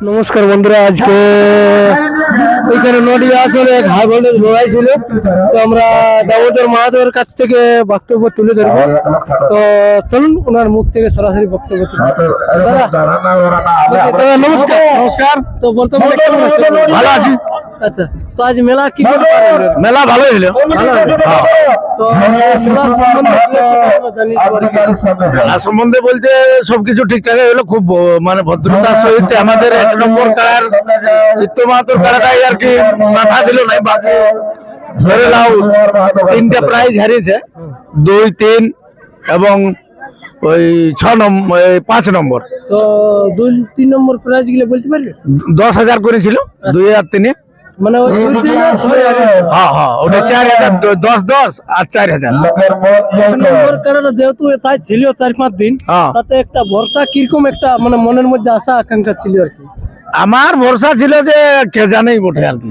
নমস্কার বন্ধুরা আজকে ওইখানে নডিয়া আসলে এক হাই ভোল্টেজ লড়াই ছিল তো আমরা দামোদর মাহাদেবের কাছ থেকে বক্তব্য তুলে ধরব তো চলুন ওনার মুখ থেকে সরাসরি বক্তব্য তুলে দাদা, নমস্কার নমস্কার তো বর্তমানে ভালো আছি আচ্ছা তো আজ মেলা কি মেলা ভালোই হলো। ভালো হলো? তো মেলা সম্বন্ধে? বলতে সবকিছু ঠিকঠাক হলো খুব মানে ভদ্রতার সহিত আমাদের এক নম্বর কার চিত্ত মাহাতোর কারাটাই আর কি মাথা দিল নাই বাকি ধরে নাও তিনটা প্রাইজ হারিয়েছে। দুই তিন এবং ওই ছ নম্বর পাঁচ নম্বর। তো দুই তিন নম্বর প্রাইজগুলো বলতে পারবে? দশ হাজার করেছিল দুই হাজার তিনে। মানে। হ্যাঁ হ্যাঁ ওটা চার হাজার দশ দশ আর চার হাজার। কারণে যেহেতু তাই ছিল চার পাঁচ দিন হ্যাঁ। তাতে একটা ভরসা কীরকম একটা মানে মনের মধ্যে আশা আকাঙ্ক্ষা ছিল আর কি? আমার ভরসা ছিল যে কে জানেই বটে আর কি।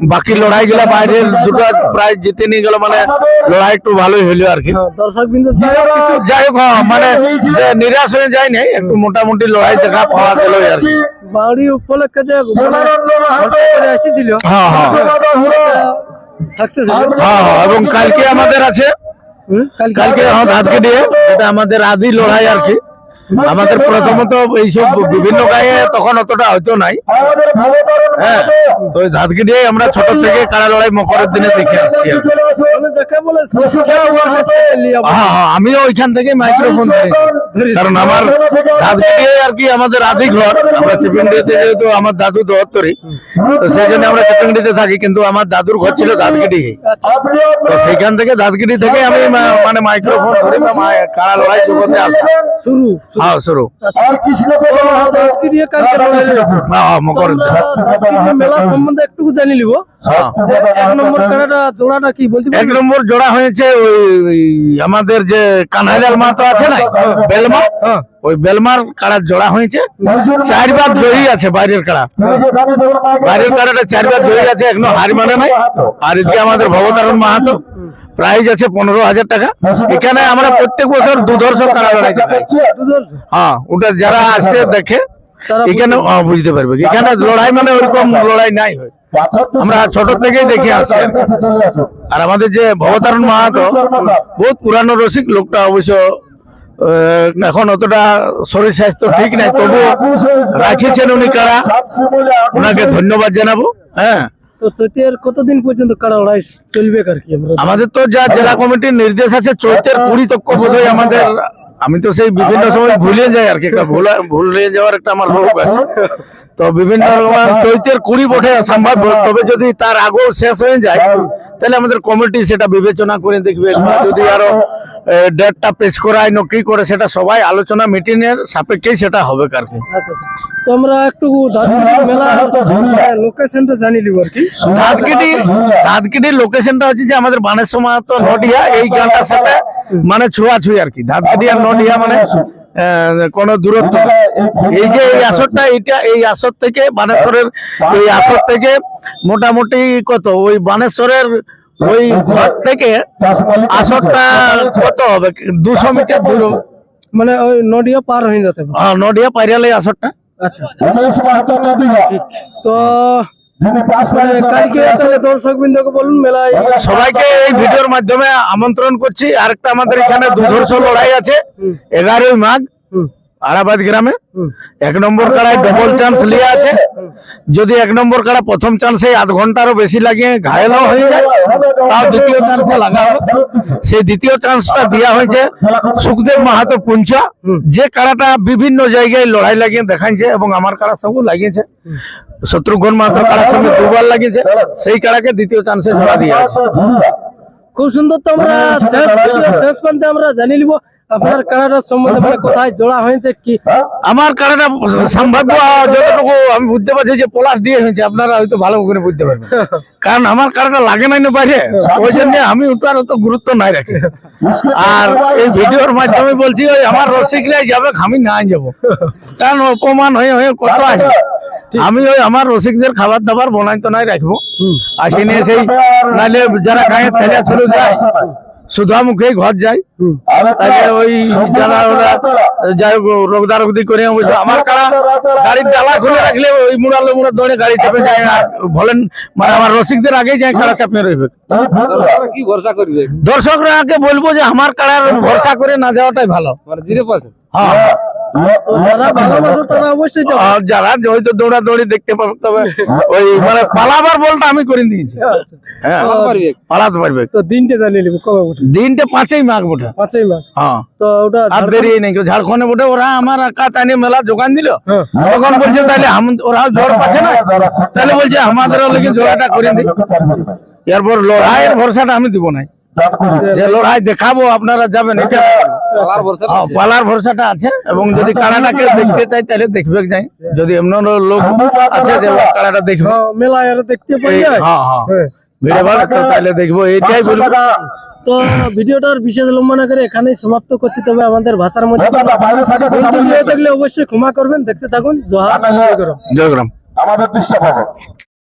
বাকি লড়াই গুলা বাইরের দুটো প্রায় জিতে নিয়ে গেল মানে লড়াই একটু ভালোই হইল আর কি। হ্যাঁ, দর্শক বিন্দু যাই হোক হ্যাঁ, মানে যে নিরাশ হয়ে যায় নাই একটু মোটামুটি লড়াই দেখা পাওয়া গেল আর কি। বাউরি উপলক্ষে যে এসেছিল হ্যাঁ হ্যাঁ। সাকসেস হ্যাঁ। হ্যাঁ, এবং কালকে আমাদের আছে। হুম, কালকে কালকে হ্যাঁ ধাতকে দিয়ে এটা আমাদের আদি লড়াই আর কি। আমাদের প্রথমত এইসব বিভিন্ন গায়ে তখন অতটা হয়তো নাই। হ্যাঁ তো দিয়ে আমরা ছোট থেকে কাড়া লড়াই মকরের দিনে দেখে আসছি হ্যাঁ হ্যাঁ আমিও ওইখান থেকে মাইক্রোফোন কারণ আমার ধাতকে আর কি আমাদের আদি ঘর আমরা চিপিংডিতে যেহেতু আমার দাদু দহত্তরি তো সেই জন্য আমরা চিপিংডিতে থাকি কিন্তু আমার দাদুর ঘর ছিল আচ্ছা তো সেইখান থেকে দাদগিরি থেকে আমি মানে মাইক্রোফোন ধরে বা মা- লড়াই জগতে আসা শুরু। হ্যাঁ। হ্যাঁ হ্যাঁ মেলা সম্বন্ধে একটু জানি নিব হ্যাঁ। যে এক নম্বর কাড়াটা জোড়াটা কি বলতে এক পারবেন নম্বর জোড়া হয়েছে ওই ওই আমাদের যে কানহাইলাল মাহাতো আছে না বেলমা? ওই বেলমার কাড়ার জোড়া হয়েছে। চারবার জয়ী আছে বাইরের কাড়া। বাইরের কাড়াটা চারবার জয়ী আছে এখনও হার মানে নাই। আর এদিকে আমাদের ভবতারণ মাহাতো। প্রাইজ আছে পনেরো হাজার টাকা এখানে আমরা প্রত্যেক বছর দুধর্ষ কাড়া লড়াই হ্যাঁ ওটা যারা আসে দেখে এখানে হ্যাঁ, বুঝতে পারবে এখানে লড়াই মানে ওইরকম লড়াই নাই হয় আমরা ছোট থেকেই দেখে আসছি আর আমাদের যে ভবতারণ মাহাতো বহুত পুরানো রসিক লোকটা অবশ্য এখন অতটা শরীর স্বাস্থ্য ঠিক নাই তবুও রাখিয়েছেন উনি কারা ওনাকে ধন্যবাদ জানাব হ্যাঁ তো চৈতের কতদিন পর্যন্ত কাড়া লড়াই চলবে আর কি আমাদের তো যা জেলা কমিটির নির্দেশ আছে চৈতের কুড়ি তক্ক বোধহয় আমাদের আমি তো সেই বিভিন্ন সময় ভুলে যাই আর কি একটা ভুলা যাওয়ার একটা আমার রোগ আছে। তো বিভিন্ন চৈতের কুড়ি বটে সম্ভব তবে যদি তার আগেও শেষ হয়ে যায় তাহলে আমাদের কমিটি সেটা বিবেচনা করে দেখবে। যদি আরও ডেটটা পেশ করায় নকি করে সেটা সবাই আলোচনা মিটিং এর সাপেক্ষেই সেটা হবে আর কি আচ্ছা আচ্ছা। তো আমরা একটু লোকেশনটা জানি নিব আর কি ধাতকিটি ধাতকিটির লোকেশনটা হচ্ছে যে আমাদের বানেশ্বর মাহাতো নডিয়া এই গানটার সাথে মানে ছোঁয়াছুঁই আর কি ধাতকিটি আর নডিয়া মানে কোনো দূরত্ব। এই যে এই আসরটা এটা এই আসর থেকে বানেশ্বরের এই আসর থেকে মোটামুটি কত ওই বানেশ্বরের ওই ঘর থেকে আসরটা কত হবে? দুশো মিটার দূর মানে ওই নডিয়া পার হয়ে যেতে হ্যাঁ, নডিয়া পাইরালে আসরটা? আচ্ছা আচ্ছা। তো মানে তাহলে দর্শক বিন্দুকে বলুন মেলায় সবাইকে এই ভিডিওর মাধ্যমে আমন্ত্রণ করছি। আরেকটা আমাদের এখানে দুধর্ষ লড়াই আছে। এগারোই মাঘ। আরাবাদ গ্রামে। এক নম্বর কাড়ায় ডবল চান্স লিয়ে আছে। যদি এক নম্বর কাড়া প্রথম চান্সে আধ ঘন্টারও বেশি লাগিয়ে ঘায়লও হয়ে যায় তাও দ্বিতীয় চান্সে লাগা হবে। সেই দ্বিতীয় চান্সটা দেওয়া হয়েছে সুখদেব মাহাতো পুঞ্চা। যে কাড়াটা বিভিন্ন জায়গায় লড়াই লাগিয়ে দেখাইছে এবং আমার কাড়ার সঙ্গে লাগিয়েছে। শত্রুঘ্ন মাহাতো কাড়ার সঙ্গে দুবার লাগিয়েছে। সেই কাড়াকে দ্বিতীয় চান্সে ধরা দিয়ে আছে খুব সুন্দর তো আমরা শেষ পর্যন্ত আমরা জানি নিব আপনার সম্বন্ধে মানে কোথায় জোড়া হয়েছে কি? আমার কারণে সম্ভাব্য যতটুকু আমি বুঝতে পারছি যে পলাশ দিয়ে হয়েছে আপনারা হয়তো ভালো করে বুঝতে পারবেন। কারণ আমার কারণে লাগে নাই না বাইরে ওই জন্য আমি ওটার অত গুরুত্ব নাই রাখি। আর এই ভিডিওর মাধ্যমে বলছি ওই আমার রসিকরাই যাবে আমি না যাব। কারণ অপমান হয়ে হয়ে কত আছে? আমি ওই আমার রসিকদের খাবার দাবার বনাই তো নাই রাখব। আসিনি সেই নাহলে যারা গায়ে ছেলে ছিল যায় সুধা মুখে ঘর যায় ওই যারা ওরা যাই করে অবশ্য আমার কারা গাড়ির ডালা খুলে রাখলে ওই মুড়ালো মুড়া দৌড়ে গাড়ি চাপে যায় আর বলেন মানে আমার রসিকদের আগেই যায় কারা চাপে রইবে। কি ভরসা করবে? দর্শকরা আগে বলব যে আমার কারা ভরসা করে না যাওয়াটাই ভালো। মানে জিরো পার্সেন্ট হ্যাঁ। তো যারা হয়তো দৌড়া দৌড়ি দেখতে পাবে তবে ওই মানে পালাবার বলটা আমি করে দিয়েছি হ্যাঁ পালাতে পারবে তো দিনটা জানিয়ে নিব কবে উঠে দিনটা পাঁচই মাঘ বটে পাঁচই মাস হ্যাঁ তো ওটা আর দেরি নেই ঝাড়খণ্ডে বটে ওরা আমার কাজ আনিয়ে মেলা দোকান দিল হ্যাঁ। তখন বলছে তাহলে জোর পাচ্ছে না তাহলে বলছে আমাদেরও লেগে জোড়াটা করে দিই এরপর লড়াইয়ের ভরসাটা আমি দিব না যে লড়াই দেখাবো আপনারা যাবেন এটা পালার ভরসা হ্যাঁ, পালার ভরসাটা আছে এবং যদি কাড়াটাকে দেখতে চাই তাহলে দেখবে যাই। যদি এমন লোক আছে যে ও কাড়াটা দেখবে। হ্যাঁ, মেলায় দেখতে পাই হ্যাঁ হ্যাঁ। হ্যাঁ। ভিড়ে তো তাহলে দেখব এইটাই বলব। তো ভিডিওটার বিশেষ লম্বা না করে এখানেই সমাপ্ত করছি তবে আমাদের ভাষার মধ্যে থাকলে অবশ্যই ক্ষমা করবেন দেখতে থাকুন জোহার জয় জয়গ্রাম আমাদের